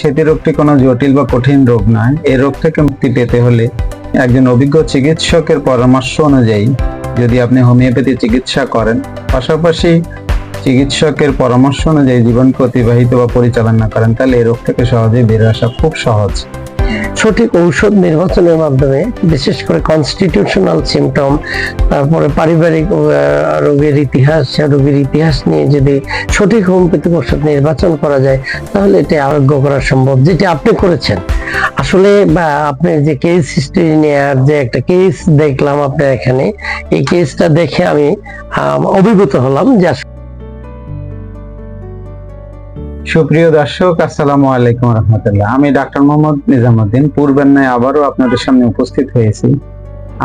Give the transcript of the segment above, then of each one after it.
সেতী রোগটি কোনো জটিল বা কঠিন রোগ নয়। এই রোগ থেকে মুক্তি পেতে হলে একজন অভিজ্ঞ চিকিৎসকের পরামর্শ অনুযায়ী যদি আপনি হোমিওপ্যাথি চিকিৎসা করেন, পাশাপাশি চিকিৎসকের পরামর্শ অনুযায়ী জীবন প্রতিবাহিত বা পরিচালনা করেন, তাহলে এই রোগ থেকে সহজেই বেরে আসা খুব সহজ। সঠিক ঔষধ নির্বাচনের মাধ্যমে, বিশেষ করে কনস্টিটিউশনাল সিমটম তারপরে পারিবারিক রোগের ইতিহাস রোগের ইতিহাস নিয়ে যদি সঠিক হোমিওপ্যাথিক ওষুধ নির্বাচন করা যায়, তাহলে এটা আরোগ্য করা সম্ভব, যেটি আপনি করেছেন। আসলে আপনি যে কেস হিস্ট্রি নেওয়ার যে একটা কেস দেখলাম আপনার এখানে, এই কেসটা দেখে আমি অভিভূত হলাম যে সুপ্রিয় দর্শক, আসসালামু আলাইকুম রহমতুল্লাহ। আমি ডাক্তার মোহাম্মদ নিজামুদ্দিন। পূর্বের ন্যায় আবারও আপনাদের সামনে উপস্থিত হয়েছি।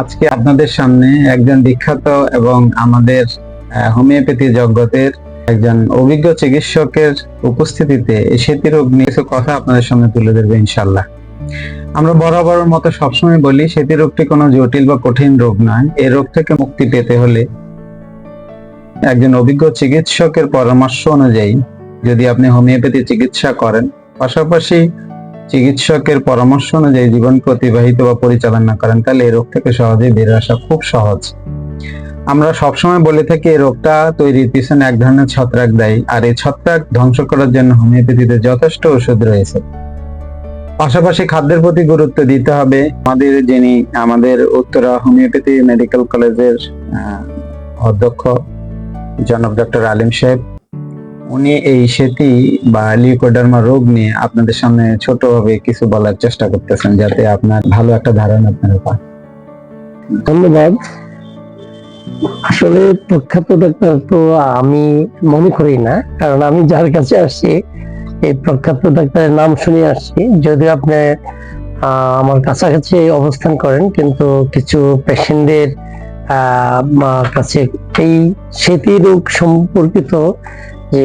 আজকে আপনাদের সামনে একজন বিখ্যাত এবং আমাদের হোমিওপ্যাথি জগতের একজন অভিজ্ঞ চিকিৎসকের উপস্থিতিতে সেতী রোগ নিয়ে কিছু কথা আপনাদের সামনে তুলে ধরবো ইনশাল্লাহ আমরা বরাবরের মতো সবসময় বলি, সেতী রোগটি কোনো জটিল বা কঠিন রোগ নয়। এই রোগ থেকে মুক্তি পেতে হলে একজন অভিজ্ঞ চিকিৎসকের পরামর্শ অনুযায়ী যদি আপনি হোমিওপ্যাথি চিকিৎসা করেন, পাশাপাশি চিকিৎসকের পরামর্শ অনুযায়ী জীবন প্রতিবাহিত বা পরিচালনা করেন, তাহলে এই রোগ থেকে সহজেই বের আসা খুব সহজ। আমরা সবসময় বলে থাকি, এই রোগটা তৈরির পিছনে এক ধরনের ছত্রাক দেয়, আর এই ছত্রাক ধ্বংস করার জন্য হোমিওপ্যাথিতে যথেষ্ট ওষুধ রয়েছে। পাশাপাশি খাদ্যের প্রতি গুরুত্ব দিতে হবে। আমাদের যিনি, আমাদের উত্তরা হোমিওপ্যাথি মেডিকেল কলেজের অধ্যক্ষ জনাব ডক্টর আলিম সাহেব উনি এই সেতি বা লিউকোডার্মা রোগ নিয়ে আপনাদের সামনে ছোটভাবে কিছু বলার চেষ্টা করতেছেন যাতে আপনার ভালো একটা ধারণা আপনারা পান। ধন্যবাদ। আসলে প্রখ্যাত ডাক্তার তো আমি মনে করি না, কারণ আমি যার কাছে আসছি, এই প্রখ্যাত ডাক্তারের নাম শুনে আসছি। যদিও আপনি আমার কাছাকাছি অবস্থান করেন, কিন্তু কিছু পেশেন্টদের কাছে এই সেতী রোগ সম্পর্কিত যে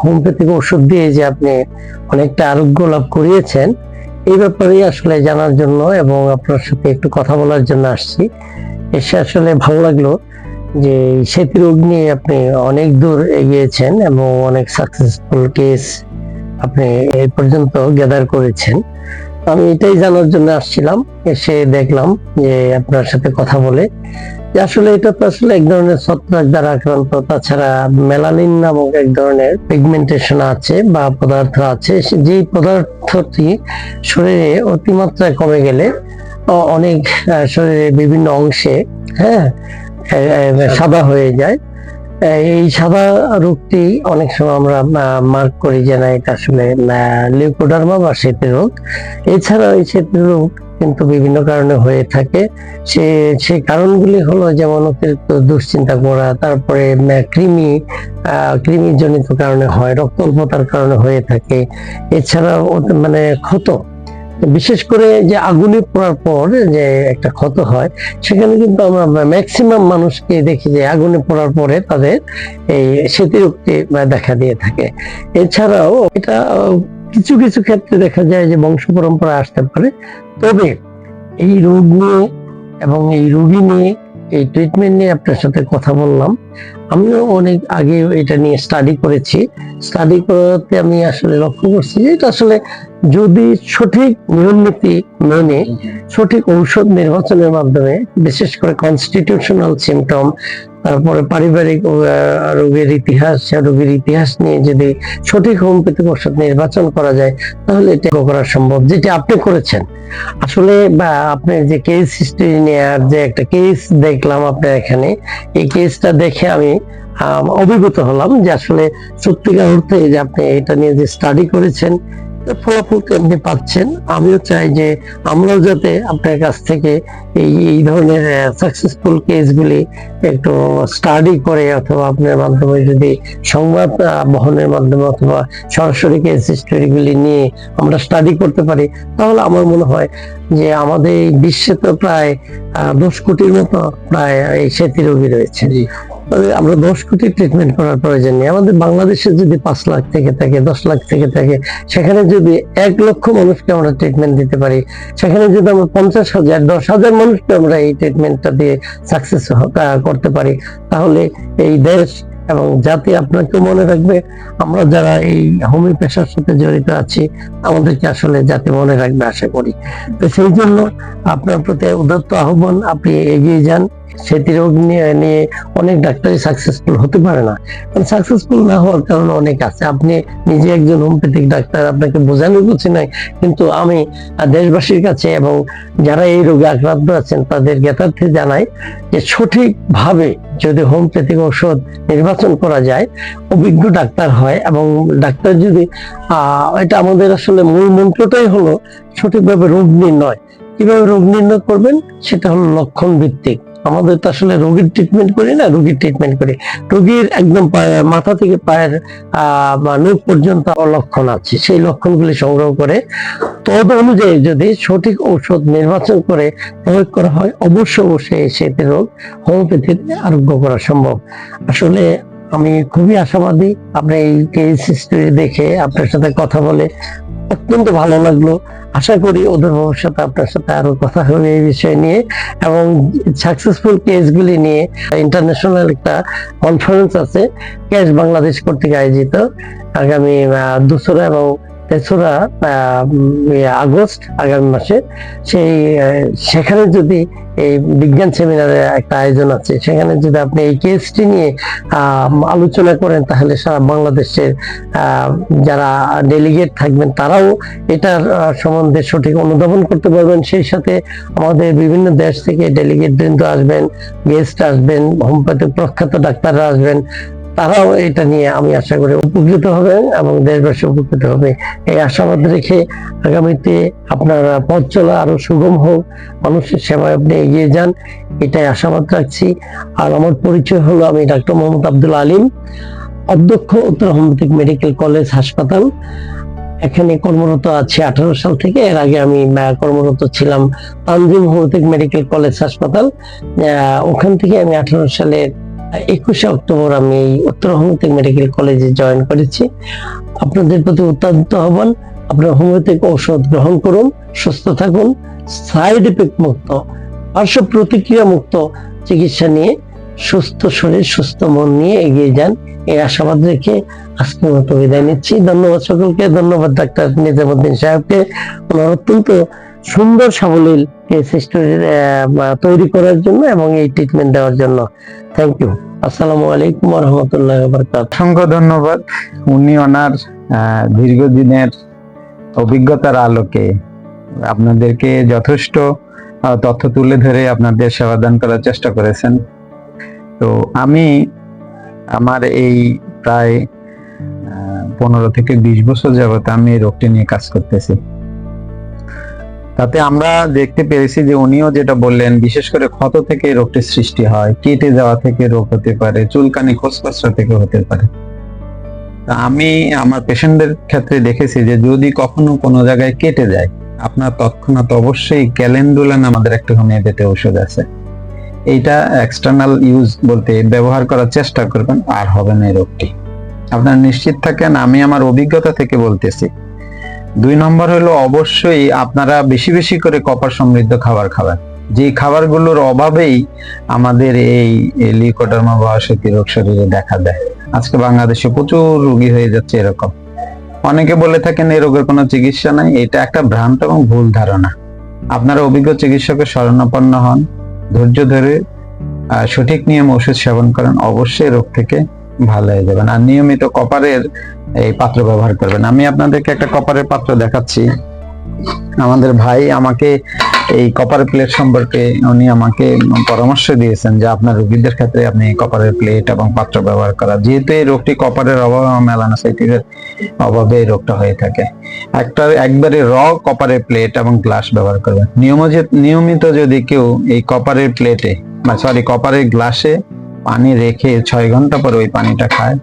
হোমিওপ্যাথিক ওষুধ দিয়ে যে আপনি অনেকটা আরোগ্য লাভ করিয়েছেন, এই ব্যাপারেই আসলে জানার জন্য এবং আপনার সাথে একটু কথা বলার জন্য আসছি। এসে আসলে ভালো লাগল যে সেতী রোগ নিয়ে আপনি অনেক দূর এগিয়েছেন এবং অনেক সাকসেসফুল কেস আপনি এই পর্যন্ত গ্যাদার করেছেন। আমি এটাই জানার জন্য আসছিলাম, এসে দেখলাম যে আপনার সাথে কথা বলে আসলে এটা তো আসলে এক ধরনের ছত্রাক দ্বারা আক্রান্ত। তাছাড়া মেলানিন নামক এক ধরনের পিগমেন্টেশন আছে বা পদার্থ আছে। যেই পদার্থটি শরীরে অতিমাত্রায় কমে গেলে অনেক শরীরের বিভিন্ন অংশে হ্যাঁ সাদা হয়ে যায়। এই সাদা রোগটি অনেক সময় আমরা মার্ক করি যে না এটা আসলে লিউকোডার্মা বা সেতী রোগ। এছাড়া এই সেতী রোগ কিন্তু বিভিন্ন কারণে হয়ে থাকে। সে সে কারণগুলি হলো যেমন অতিরিক্ত দুশ্চিন্তা করা তারপরে কৃমি আহ, কৃমি জনিত কারণে হয় রক্ত অল্পতার কারণে হয়ে থাকে। এছাড়াও মানে ক্ষত বিশেষ করে যে আগুনে পড়ার পর যে একটা ক্ষত হয়, সেখানে কিন্তু আমরা ম্যাক্সিমাম মানুষকে দেখি যে আগুনে পড়ার পরে তাদের এই স্মৃতিরোগটি দেখা দিয়ে থাকে। এছাড়াও এটা কিছু কিছু ক্ষেত্রে দেখা যায় যে বংশ পরম্পরা আসতে পারে। তবে এই রোগ নিয়ে এবং এই রোগী নিয়ে, এই ট্রিটমেন্ট নিয়ে আপনার সাথে কথা বললাম। আমিও অনেক আগে এটা নিয়ে স্টাডি করেছি। স্টাডি করতে আমি আসলে লক্ষ্য করছি যে এটা আসলে যদি সঠিক নিয়মনীতি মেনে সঠিক ঔষধ নির্বাচনের মাধ্যমে, বিশেষ করে কনস্টিটিউশনাল সিমটম তারপরে পারিবারিক রোগের ইতিহাস রোগের ইতিহাস নিয়ে যদি সঠিক হোমিওপ্যাথিক ওষুধ নির্বাচন করা যায়, তাহলে এটা করা সম্ভব, যেটা আপনি করেছেন। আসলে, বা আপনি যে কেস হিস্ট্রি নেওয়ার যে একটা কেস দেখলাম আপনার এখানে, এই কেসটা দেখে আমি অভিভূত হলাম যে আসলে সত্যিকার অর্থে যে আপনি এটা নিয়ে যে স্টাডি করেছেন ফলাফল কেমনি পাচ্ছেন? আমিও চাই যে আমরাও যাতে আপনার কাছ থেকে এই এই ধরনের সাকসেসফুল কেসগুলি একটু স্টাডি করে অথবা আপনার মাধ্যমে যদি সংবাদ বহনের মাধ্যমে অথবা সরাসরি কেস স্টোরিগুলি নিয়ে আমরা স্টাডি করতে পারি, তাহলে আমার মনে হয় যে আমাদের এই বিশ্বে তো প্রায় দশ কোটির মতো প্রায় এই সেতী রোগী রয়েছে। তবে আমরা দশ কোটি ট্রিটমেন্ট করার প্রয়োজন নেই। আমাদের বাংলাদেশে যদি পাঁচ লাখ থেকে থাকে দশ লাখ থেকে থাকে সেখানে যদি এক লক্ষ মানুষকে আমরা ট্রিটমেন্ট দিতে পারি সেখানে যদি আমরা পঞ্চাশ হাজার দশ হাজার মানুষকে আমরা এই ট্রিটমেন্টটা দিয়ে সাকসেস করতে পারি তাহলে এই দেশ এবং যাতে আপনাকে মনে রাখবে, আমরা যারা এই হোমি পেশার সাথে জড়িত আছি, আমাদেরকে আসলে যাতে মনে রাখবে, আশা করি। তো সেই জন্য আপনার প্রতি উদত্ত আহ্বান, আপনি এগিয়ে যান। সেটি রোগ নিয়ে অনেক ডাক্তারই সাকসেসফুল হতে পারে না। সাকসেসফুল না হওয়ার কারণ অনেক আছে। আপনি নিজে একজন হোমিওপ্যাথিক ডাক্তার, আপনাকে বোঝানোর কিছু নাই। কিন্তু আমি দেশবাসীর কাছে এবং যারা এই রোগে আক্রান্ত আছেন, তাদের জ্ঞাতার্থে জানাই যে সঠিকভাবে যদি হোমিওপ্যাথিক ঔষধ নির্বাচন করা যায়, অভিজ্ঞ ডাক্তার হয় এবং ডাক্তার যদি এটা আমাদের আসলে মূল মন্ত্রটাই হলো সঠিকভাবে রোগ নির্ণয়। কীভাবে রোগ নির্ণয় করবেন? সেটা হলো লক্ষণ ভিত্তিক। আমাদের তো আসলে রোগীর ট্রিটমেন্ট করি না, রোগীর ট্রিটমেন্ট করি। রোগীর একদম মাথা থেকে পায়ের নখ পর্যন্ত লক্ষণ আছে। সেই লক্ষণগুলি সংগ্রহ করে তদ অনুযায়ী যদি সঠিক ঔষধ নির্বাচন করে প্রয়োগ করা হয়, অবশ্য অবশ্যই সেটি রোগ হোমিওপ্যাথিতে আরোগ্য করা সম্ভব। আসলে আমি খুবই আশাবাদী আপনার এই কেস হিস্টরি দেখে আপনার সাথে কথা বলে অত্যন্ত ভালো লাগল। আশা করি ওদের ভবিষ্যতে আপনার সাথে আরও কথা হবে এই বিষয় নিয়ে এবং সাকসেসফুল কেসগুলি নিয়ে ইন্টারন্যাশনাল একটা কনফারেন্স আছে, ক্যাশ বাংলাদেশ কর্তৃক আয়োজিত। আগামী দোসরা এবং তেসরা আগস্ট আগামী মাসে সেই সেখানে যদি এই বিজ্ঞান সেমিনারের একটা আয়োজন আছে, সেখানে যদি আপনি এই কেসটি নিয়ে আলোচনা করেন, তাহলে সারা বাংলাদেশের যারা ডেলিগেট থাকবেন, তারাও এটার সম্বন্ধে সঠিক অনুধাবন করতে পারবেন। সেই সাথে আমাদের বিভিন্ন দেশ থেকে ডেলিগেট বৃন্দ আসবেন গেস্ট আসবেন, হোমিওপ্যাথিক প্রখ্যাত ডাক্তাররা আসবেন তারাও এটা নিয়ে আমি আশা করি উপকৃত হবেন এবং দেশবাসী উপকৃত হবে। এই আশাবাদ রেখে আগামীতে আপনার পথ চলা আরও সুগম হোক, মানুষের সেবায় আপনি এগিয়ে যান, এটাই আশাবাদ রাখছি। আর আমার পরিচয় হলো আমি ডাক্তার মোহাম্মদ আব্দুল আলিম, অধ্যক্ষ উত্তর হোমিওপ্যাথিক মেডিকেল কলেজ হাসপাতাল। এখানে কর্মরত আছি আঠারো সাল থেকে, এর আগে আমি কর্মরত ছিলাম তানজিম হোমিওপ্যাথিক মেডিকেল কলেজ হাসপাতাল। ওখান থেকে আমি আঠারো সালের একুশে অক্টোবর আমি উত্তর হোমিওপ্যাথিক মেডিকেল কলেজে জয়েন করেছি। আপনাদের প্রতি অত্যন্ত আহ্বান, আপনার হোমিওপ্যাথিক ঔষধ গ্রহণ করুন, সুস্থ থাকুন, সাইড এফেক্ট মুক্ত, পার্শ্ব প্রতিক্রিয়া মুক্ত চিকিৎসা নিয়ে সুস্থ শরীর, সুস্থ মন নিয়ে এগিয়ে যান। এই আশাবাদ রেখে আজকের মতো বিদায় নিচ্ছি। ধন্যবাদ সকলকে। ধন্যবাদ ডাক্তার নিজামুদ্দিন সাহেবকে। ওনার অত্যন্ত সুন্দর সাবলীল কেস হিস্টোরি তৈরি করার জন্য এবং এই ট্রিটমেন্ট দেওয়ার জন্য। থ্যাংক ইউ আসসালামু আলাইকুম রহমতুল্লাহ অসংখ্য ধন্যবাদ। উনি ওনার দীর্ঘদিনের অভিজ্ঞতার আলোকে আপনাদেরকে যথেষ্ট তথ্য তুলে ধরে আপনাদের সেবাদান করার চেষ্টা করেছেন। তো আমি আমার এই প্রায় পনেরো থেকে বিশ বছর যাবত আমি এই রোগটি নিয়ে কাজ করতেছি। তাতে আমরা দেখতে পেরেছি যে উনিও যেটা বললেন, বিশেষ করে ক্ষত থেকে রোগটির সৃষ্টি হয়, কেটে যাওয়া থেকে রোগ হতে পারে, চুলকানি খোসপসরা থেকে হতে পারে। আমি আমার পেশেন্টদের ক্ষেত্রে দেখেছি যে যদি কখনো কোনো জায়গায় কেটে যায়, আপনার তৎক্ষণাৎ অবশ্যই ক্যালেন্ডুলান আমাদের একটা হোমিওপ্যাথি ওষুধ আছে। এইটা এক্সটার্নাল ইউজ বলতে ব্যবহার করার চেষ্টা করবেন, আর হবে না এই রোগটি। আপনারা নিশ্চিত থাকেন, আমি আমার অভিজ্ঞতা থেকে বলতেছি দুই নম্বর হলো অবশ্যই আপনারা বেশি বেশি করে কপার সমৃদ্ধ খাবার খাবেন। যে খাবারগুলোর অভাবেই আমাদের এই লিকোডার্মা বয়সী রোগ শরীরে দেখা দেয়। আজকে বাংলাদেশে প্রচুর রোগী হয়ে যাচ্ছে এরকম। অনেকে বলে থাকেন এই রোগের কোনো চিকিৎসা নাই, এটা একটা ভ্রান্ত এবং ভুল ধারণা। আপনারা অভিজ্ঞ চিকিৎসকের শরণাপন্ন হন, ধৈর্য ধরে সঠিক নিয়ম ওষুধ সেবন করেন, অবশ্যই রোগ থেকে ভালো হয়ে যাবেন। আর নিয়মিত কপারের এই পাত্র ব্যবহার করবেন। আমি আপনাদেরকে একটা কপারের পাত্র দেখাচ্ছি। আমাদের ভাই আমাকে এই কপার প্লেট সম্পর্কে উনি আমাকে পরামর্শ দিয়েছেন যে আপনার রোগীদের ক্ষেত্রে আপনি কপারের প্লেট এবং পাত্র ব্যবহার করা। যেহেতু এই রোগটি কপারের অভাবে মেলানোসাইটিসের অভাবে এই রোগটা হয়ে থাকে। একটা, একবারে র কপারের প্লেট এবং গ্লাস ব্যবহার করবেন। নিয়মিত নিয়মিত যদি কেউ এই কপারের প্লেটে বা সরি কপারের গ্লাসে পানি রেখে ছয় ঘণ্টা পর ওই পানিটা খায়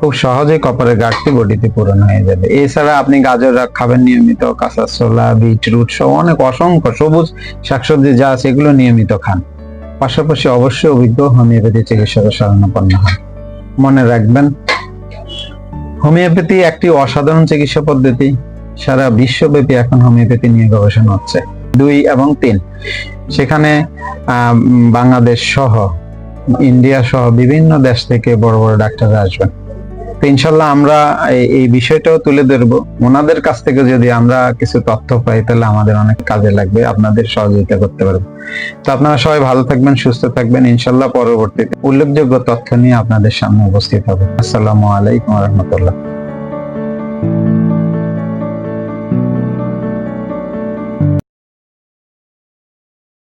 খুব সহজে কপারের ঘাটতি বডিতে পূরণ হয়ে যাবে। এছাড়া আপনি গাজর খাবেন নিয়মিত, কাঁচা ছোলা বিটরুট সহ অনেক অসংখ্য সবুজ শাকসবজি যা আছে এগুলো নিয়মিত খান। পাশাপাশি অবশ্যই অভিজ্ঞ হোমিওপ্যাথি চিকিৎসকের শরণাপন্ন হন। মনে রাখবেন, হোমিওপ্যাথি একটি অসাধারণ চিকিৎসা পদ্ধতি। সারা বিশ্বব্যাপী এখন হোমিওপ্যাথি নিয়ে গবেষণা হচ্ছে। দুই এবং তিন। সেখানে বাংলাদেশ সহ, ইন্ডিয়া সহ বিভিন্ন দেশ থেকে বড় বড় ডাক্তাররা আসবেন। তো ইনশাল্লাহ আমরা এই- বিষয়টাও তুলে ধরবো। ওনাদের কাছ থেকে যদি আমরা কিছু তথ্য পাই, তাহলে আমাদের অনেক কাজে লাগবে, আপনাদের সহযোগিতা করতে পারব। তো আপনারা সবাই ভালো থাকবেন, সুস্থ থাকবেন, ইনশাল্লাহ পরবর্তীতে উল্লেখযোগ্য তথ্য নিয়ে আপনাদের সামনে উপস্থিত হবে। আসসালামু আলাইকুম রহমতুল্লাহ।